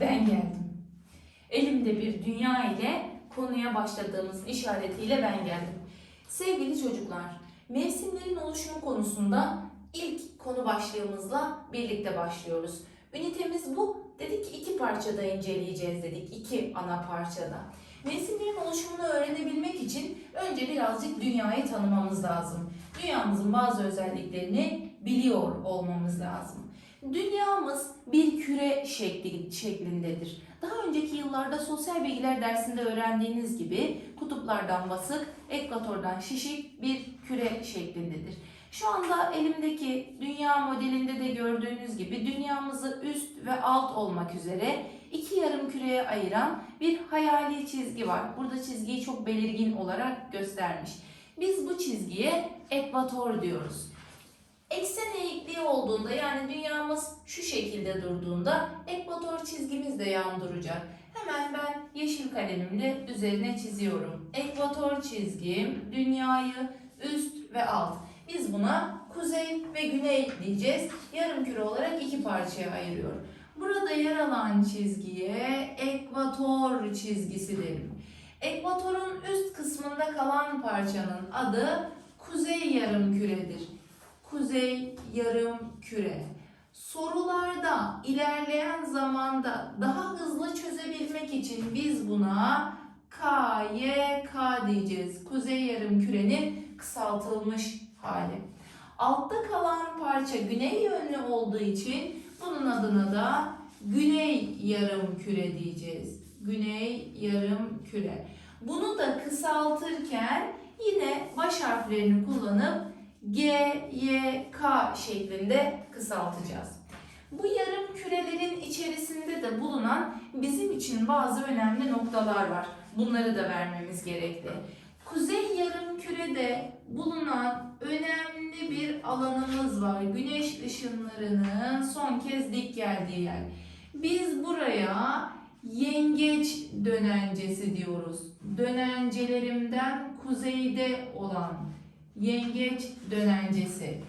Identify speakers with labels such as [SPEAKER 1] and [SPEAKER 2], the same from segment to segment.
[SPEAKER 1] ben geldim. Elimde bir dünya ile konuya başladığımız işaretiyle ben geldim. Sevgili çocuklar, mevsimlerin oluşumu konusunda ilk konu başlığımızla birlikte başlıyoruz. Ünitemiz bu. Dedik ki iki parçada inceleyeceğiz dedik. iki ana parçada. Mevsimlerin oluşumunu öğrenebilmek için önce birazcık dünyayı tanımamız lazım. Dünyamızın bazı özelliklerini biliyor olmamız lazım. Dünyamız bir küre şekli, şeklindedir. Daha önceki yıllarda sosyal bilgiler dersinde öğrendiğiniz gibi kutuplardan basık, ekvatordan şişik bir küre şeklindedir. Şu anda elimdeki dünya modelinde de gördüğünüz gibi dünyamızı üst ve alt olmak üzere iki yarım küreye ayıran bir hayali çizgi var. Burada çizgiyi çok belirgin olarak göstermiş. Biz bu çizgiye ekvator diyoruz. Eksen eğikliği olduğunda yani dünyamız şu şekilde durduğunda ekvator çizgimiz de yan duracak. Hemen ben yeşil kalemimle üzerine çiziyorum. Ekvator çizgim dünyayı üst ve alt. Biz buna kuzey ve güney diyeceğiz. Yarım küre olarak iki parçaya ayırıyor. Burada yer alan çizgiye ekvator çizgisi derim. Ekvatorun üst kısmında kalan parçanın adı kuzey yarım küredir. Kuzey yarım küre. Sorularda ilerleyen zamanda daha hızlı çözebilmek için biz buna KYK diyeceğiz. Kuzey yarım kürenin kısaltılmış hali. Altta kalan parça güney yönlü olduğu için bunun adına da güney yarım küre diyeceğiz. Güney yarım küre. Bunu da kısaltırken yine baş harflerini kullanıp G, Y, K şeklinde kısaltacağız. Bu yarım kürelerin içerisinde de bulunan bizim için bazı önemli noktalar var. Bunları da vermemiz gerekli. Kuzey yarım kürede bulunan önemli bir alanımız var. Güneş ışınlarının son kez dik geldiği yer. Biz buraya yengeç dönencesi diyoruz. Dönencelerimden kuzeyde olan yengeç dönencesi.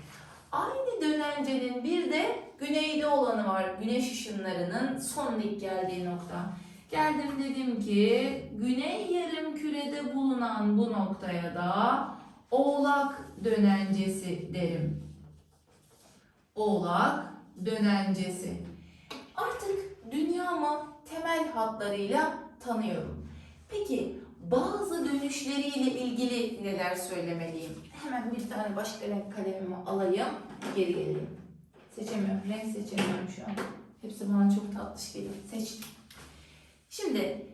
[SPEAKER 1] Aynı dönencenin bir de güneyde olanı var. Güneş ışınlarının son dik geldiği nokta. Geldim dedim ki güney yarım kürede bulunan bu noktaya da oğlak dönencesi derim. Oğlak dönencesi. Artık dünyamı temel hatlarıyla tanıyorum. Peki bazı dönüşleriyle ilgili neler söylemeliyim? Tane başka renk kalemimi alayım, geri geleyim. Seçemiyorum, renk seçemiyorum şu an. Hepsi bana çok tatlış geliyor. Seçtim. Şimdi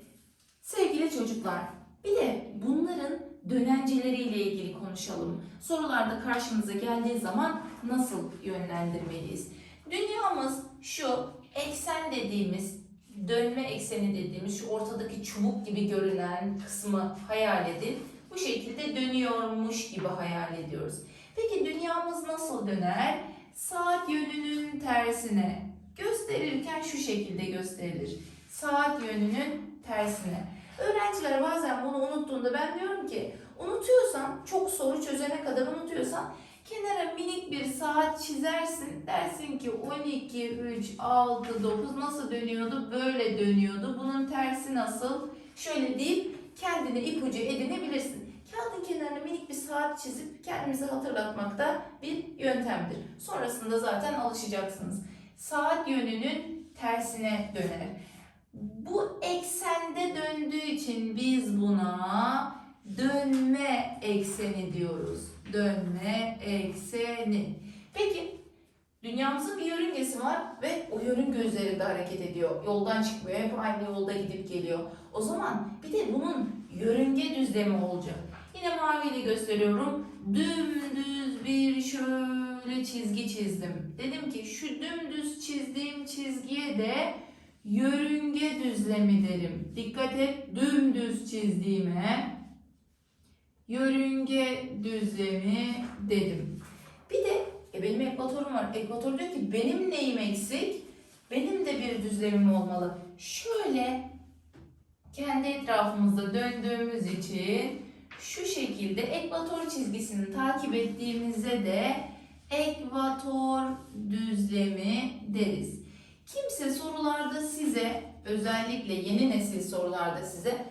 [SPEAKER 1] sevgili çocuklar, bir de bunların dönenceleriyle ilgili konuşalım. Sorularda karşımıza geldiği zaman nasıl yönlendirmeliyiz? Dünyamız şu eksen dediğimiz dönme ekseni dediğimiz şu ortadaki çubuk gibi görünen kısmı hayal edin. Bu şekilde dönüyormuş gibi hayal ediyoruz. Peki dünyamız nasıl döner? Saat yönünün tersine gösterirken şu şekilde gösterilir. Saat yönünün tersine. Öğrenciler bazen bunu unuttuğunda ben diyorum ki unutuyorsan çok soru çözene kadar unutuyorsan kenara minik bir saat çizersin. Dersin ki 12, 3, 6, 9 nasıl dönüyordu? Böyle dönüyordu. Bunun tersi nasıl? Şöyle deyip kendine ipucu edinebilirsin. Kağıdın kenarına minik bir saat çizip kendimize hatırlatmak da bir yöntemdir. Sonrasında zaten alışacaksınız. Saat yönünün tersine döner. Bu eksende döndüğü için biz buna dönme ekseni diyoruz. Dönme ekseni. Peki dünyamızın bir yörüngesi var ve o yörünge üzerinde hareket ediyor. Yoldan çıkmıyor. Hep aynı yolda gidip geliyor. O zaman bir de bunun yörünge düzlemi olacak. Yine maviyle gösteriyorum. Dümdüz bir şöyle çizgi çizdim. Dedim ki şu dümdüz çizdiğim çizgiye de yörünge düzlemi derim. Dikkat et dümdüz çizdiğime yörünge düzlemi dedim. Bir de e benim ekvatorum var. Ekvator diyor ki benim neyim eksik? Benim de bir düzlemim olmalı. Şöyle kendi etrafımızda döndüğümüz için şu şekilde ekvator çizgisini takip ettiğimizde de ekvator düzlemi deriz. Kimse sorularda size, özellikle yeni nesil sorularda size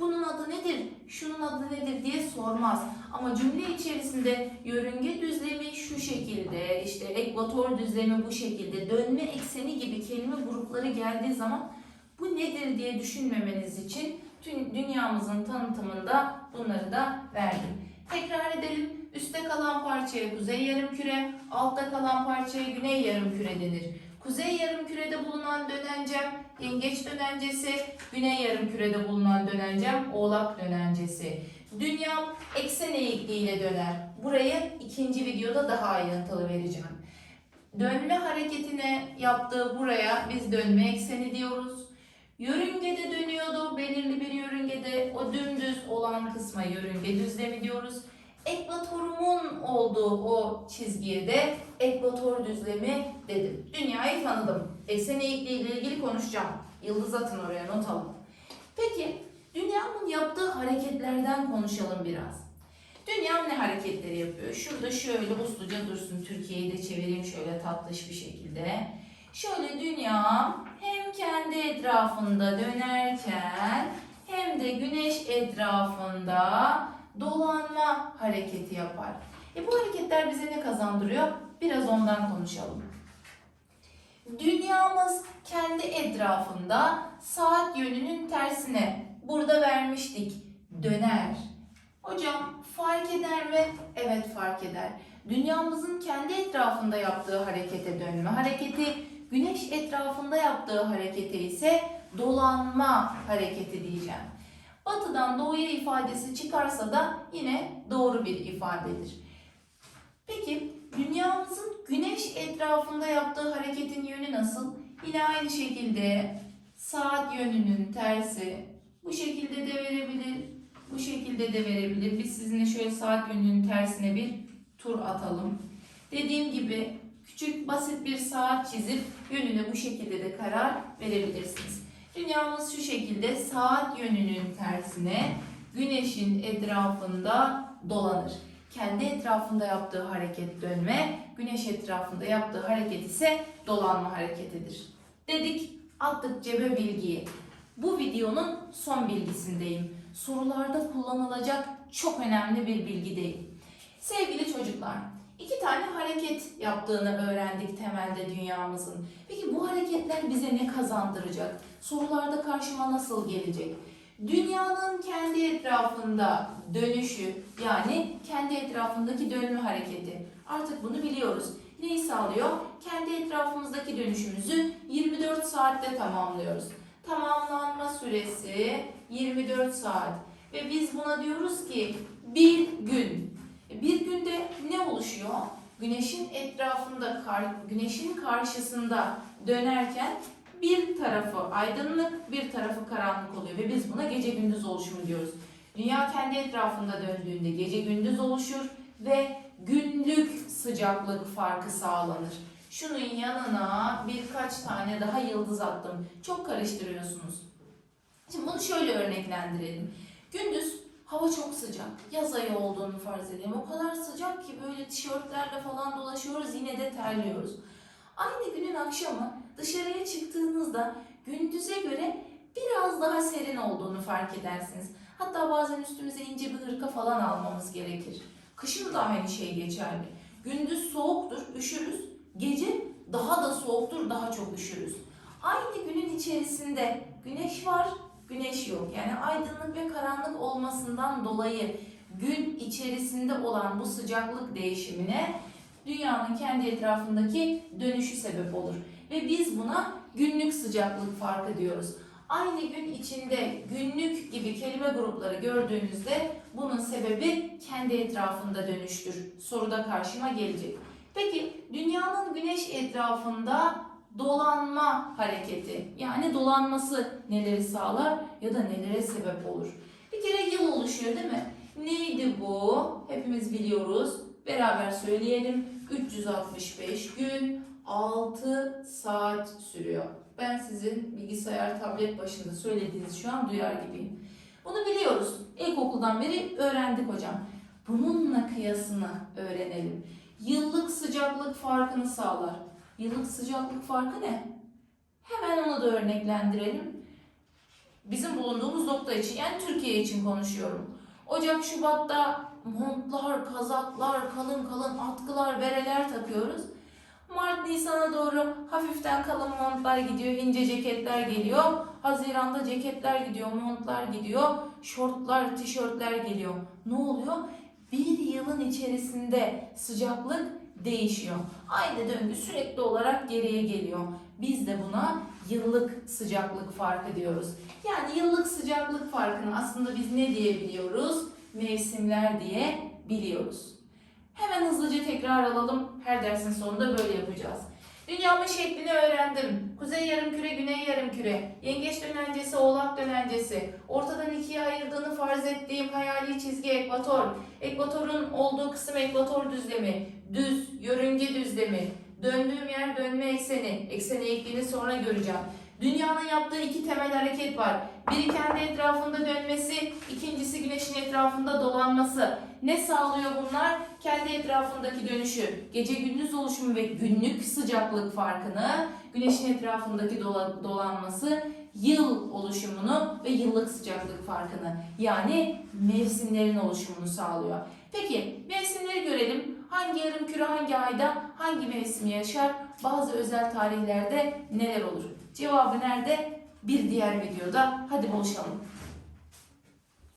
[SPEAKER 1] bunun adı nedir, şunun adı nedir diye sormaz. Ama cümle içerisinde yörünge düzlemi şu şekilde, işte ekvator düzlemi bu şekilde, dönme ekseni gibi kelime grupları geldiği zaman bu nedir diye düşünmemeniz için tüm dünyamızın tanıtımında bunları da verdim. Tekrar edelim. Üste kalan parçaya kuzey yarımküre, altta kalan parçaya güney yarımküre denir. Kuzey yarımkürede bulunan dönencem yengeç dönencesi, güney yarımkürede bulunan dönencem oğlak dönencesi. Dünyam eksen eğikliğiyle döner. Burayı ikinci videoda daha ayrıntılı vereceğim. Dönme hareketine yaptığı buraya biz dönme ekseni diyoruz. Yörüngede belirli bir yörüngede o dümdüz olan kısma yörünge düzlemi diyoruz. Ekvatorumun olduğu o çizgiye de ekvator düzlemi dedim. Dünyayı tanıdım. Eksen eğikliği ile ilgili konuşacağım. Yıldız atın oraya not alın. Peki dünyanın yaptığı hareketlerden konuşalım biraz. Dünyam ne hareketleri yapıyor? Şurada şöyle usluca dursun. Türkiye'yi de çevireyim şöyle tatlış bir şekilde. Şöyle dünya hem kendi etrafında dönerken hem de güneş etrafında dolanma hareketi yapar. E bu hareketler bize ne kazandırıyor? Biraz ondan konuşalım. Dünyamız kendi etrafında saat yönünün tersine burada vermiştik döner. Hocam fark eder mi? Evet fark eder. Dünyamızın kendi etrafında yaptığı harekete dönme hareketi, güneş etrafında yaptığı harekete ise dolanma hareketi diyeceğim. Batıdan doğuya ifadesi çıkarsa da yine doğru bir ifadedir. Peki dünyamızın güneş etrafında yaptığı hareketin yönü nasıl? Yine aynı şekilde saat yönünün tersi bu şekilde de verebilir, bu şekilde de verebilir. Biz sizinle şöyle saat yönünün tersine bir tur atalım. Dediğim gibi küçük basit bir saat çizip yönüne bu şekilde de karar verebilirsiniz. Dünyamız şu şekilde saat yönünün tersine güneşin etrafında dolanır. Kendi etrafında yaptığı hareket dönme, güneş etrafında yaptığı hareket ise dolanma hareketidir. Dedik, attık cebe bilgiyi. Bu videonun son bilgisindeyim. Sorularda kullanılacak çok önemli bir bilgi değil. Sevgili çocuklar, iki tane hareket yaptığını öğrendik temelde dünyamızın. Peki bu hareketler bize ne kazandıracak? Sorularda karşıma nasıl gelecek? Dünyanın kendi etrafında dönüşü yani kendi etrafındaki dönme hareketi. Artık bunu biliyoruz. Neyi sağlıyor? Kendi etrafımızdaki dönüşümüzü 24 saatte tamamlıyoruz. Tamamlanma süresi 24 saat. Ve biz buna diyoruz ki bir gün. Bir günde ne oluşuyor? Güneşin etrafında, güneşin karşısında dönerken bir tarafı aydınlık, bir tarafı karanlık oluyor ve biz buna gece gündüz oluşumu diyoruz. Dünya kendi etrafında döndüğünde gece gündüz oluşur ve günlük sıcaklık farkı sağlanır. Şunun yanına birkaç tane daha yıldız attım. Çok karıştırıyorsunuz. Şimdi bunu şöyle örneklendirelim. Gündüz hava çok sıcak. Yaz ayı olduğunu farz edelim. O kadar sıcak ki böyle tişörtlerle falan dolaşıyoruz yine de terliyoruz. Aynı günün akşamı dışarıya çıktığınızda gündüze göre biraz daha serin olduğunu fark edersiniz. Hatta bazen üstümüze ince bir hırka falan almamız gerekir. Kışın da aynı şey geçerli. Gündüz soğuktur, üşürüz. Gece daha da soğuktur, daha çok üşürüz. Aynı günün içerisinde güneş var, güneş yok. Yani aydınlık ve karanlık olmasından dolayı gün içerisinde olan bu sıcaklık değişimine dünyanın kendi etrafındaki dönüşü sebep olur. Ve biz buna günlük sıcaklık farkı diyoruz. Aynı gün içinde günlük gibi kelime grupları gördüğünüzde bunun sebebi kendi etrafında dönüştür. Soruda karşıma gelecek. Peki dünyanın güneş etrafında dolanma hareketi yani dolanması neleri sağlar ya da nelere sebep olur? Bir kere yıl oluşuyor değil mi? Neydi bu? Hepimiz biliyoruz. Beraber söyleyelim. 365 gün 6 saat sürüyor. Ben sizin bilgisayar, tablet başında söylediğiniz şu an duyar gibiyim. Bunu biliyoruz. İlkokuldan beri öğrendik hocam. Bununla kıyasını öğrenelim. Yıllık sıcaklık farkını sağlar. Yıllık sıcaklık farkı ne? Hemen onu da örneklendirelim. Bizim bulunduğumuz nokta için yani Türkiye için konuşuyorum. Ocak, Şubat'ta montlar, kazaklar, kalın kalın atkılar, bereler takıyoruz. Mart, Nisan'a doğru hafiften kalın montlar gidiyor, ince ceketler geliyor. Haziran'da ceketler gidiyor, montlar gidiyor, şortlar, tişörtler geliyor. Ne oluyor? Bir yılın içerisinde sıcaklık değişiyor. Aynı döngü sürekli olarak geriye geliyor. Biz de buna yıllık sıcaklık farkı diyoruz. Yani yıllık sıcaklık farkını aslında biz ne diyebiliyoruz? Mevsimler diye biliyoruz. Hemen hızlıca tekrar alalım. Her dersin sonunda böyle yapacağız. Dünyamın şeklini öğrendim. Kuzey yarımküre, güney yarımküre. Yengeç dönencesi, oğlak dönencesi. Ortadan ikiye ayırdığını farz ettiğim hayali çizgi ekvator. Ekvatorun olduğu kısım ekvator düzlemi. Düz, yörünge düzlemi. Döndüğüm yer dönme ekseni. Ekseni eğikliğini sonra göreceğim. Dünyanın yaptığı iki temel hareket var. Biri kendi etrafında dönmesi, ikincisi güneşin etrafında dolanması. Ne sağlıyor bunlar? Kendi etrafındaki dönüşü, gece gündüz oluşumu ve günlük sıcaklık farkını, güneşin etrafındaki dola- dolanması, yıl oluşumunu ve yıllık sıcaklık farkını yani mevsimlerin oluşumunu sağlıyor. Peki mevsimleri görelim. Hangi yarım küre hangi ayda hangi mevsim yaşar? Bazı özel tarihlerde neler olur? Cevabı nerede? Bir diğer videoda. Hadi buluşalım.